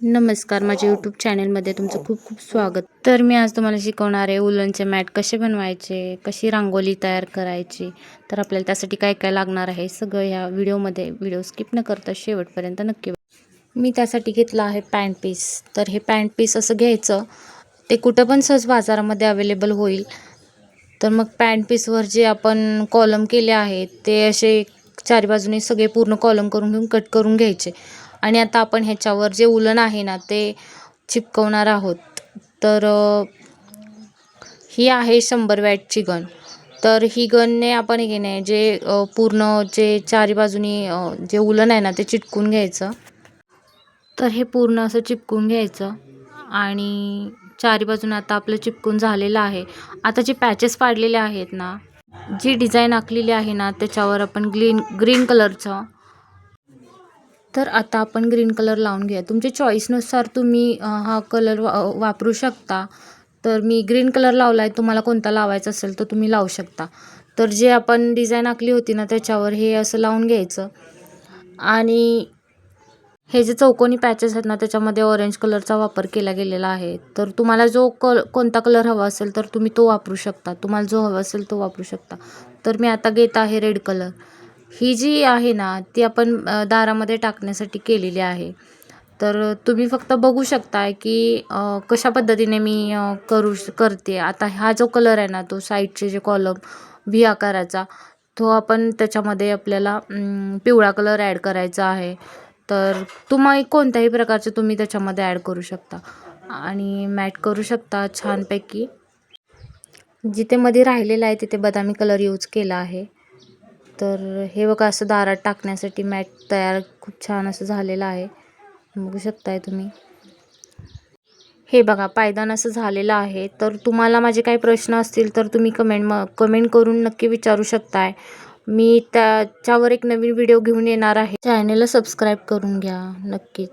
नमस्कार माझ्या यूट्यूब चॅनलमध्ये तुमचं खूप खूप स्वागत. तर मी आज तुम्हाला शिकवणार आहे उलनचे मॅट कसे बनवायचे कशी रांगोळी तयार करायची तर आपल्याला त्यासाठी काय काय लागणार आहे सगळं ह्या व्हिडिओमध्ये व्हिडिओ स्किप न करता शेवटपर्यंत नक्की बघा. मी त्यासाठी घेतलं आहे पॅन्ट पीस. तर हे पॅन्ट पीस असं घ्यायचं ते कुठं पण सहज बाजारामध्ये अवेलेबल होईल. तर मग पॅन्ट पीसवर जे आपण कॉलम केले आहेत ते असे चारी बाजूने सगळे पूर्ण कॉलम करून घेऊन कट करून घ्यायचे. आणि आता आपण ह्याच्यावर जे उलन आहे ना ते चिपकवणार आहोत. तर ही आहे शंभर वॅटची गन तर ही गनने आपण हे नाही जे पूर्ण जे चारी बाजूनी जे उलन आहे ना ते चिटकून घ्यायचं. तर हे पूर्ण असं चिपकून घ्यायचं. आणि चारी बाजूने आता आपलं चिपकून झालेलं आहे. आता जे पॅचेस पाडलेले आहेत ना जी डिझाईन आखलेली आहे ना त्याच्यावर आपण ग्रीन ग्रीन कलरचं तर आता आपण ग्रीन कलर लावून घ्या तुमच्या चॉईसनुसार तुम्ही हा कलर वा वापरू शकता. तर मी ग्रीन कलर लावला आहे तुम्हाला कोणता लावायचा असेल तर तुम्ही लावू शकता. तर जे आपण डिझाईन आखली होती ना त्याच्यावर हे असं लावून घ्यायचं. आणि हे जे चौकोनी पॅचेस आहेत ना त्याच्यामध्ये ऑरेंज कलरचा वापर केला गेलेला आहे. तर तुम्हाला जो कल कोणता कलर हवा असेल तर तुम्ही तो वापरू शकता. तुम्हाला जो हवा असेल तो वापरू शकता. तर मी आता घेत आहे रेड कलर ही जी आहे ना ती आपण दारामध्ये टाकण्यासाठी केलेली आहे. तर तुम्ही फक्त बघू शकताय की कशा पद्धतीने मी करू श- करते. आता हा जो कलर आहे ना तो साईडचे जे कॉलम व्ही आकाराचा तो आपण त्याच्यामध्ये आपल्याला पिवळा कलर ॲड करायचा आहे. तर तुम्ही कोणत्याही प्रकारचे तुम्ही त्याच्यामध्ये ॲड करू शकता. आणि मॅट करू शकता छानपैकी. जिथे मध्ये राहिलेला आहे तिथे बदामी कलर यूज केला आहे. तर हे बघा असं दारात टाकण्यासाठी मॅट तयार खूप छान असं झालेलं आहे. बघू शकताय तुम्ही. हे बघा पायदान असं झालेलं आहे. तर तुम्हाला माझे काही प्रश्न असतील तर तुम्ही कमेंट म कमेंट करून नक्की विचारू शकताय. मी त्याच्यावर एक नवीन व्हिडिओ घेऊन येणार आहे. चॅनेलला सबस्क्राईब करून घ्या नक्कीच.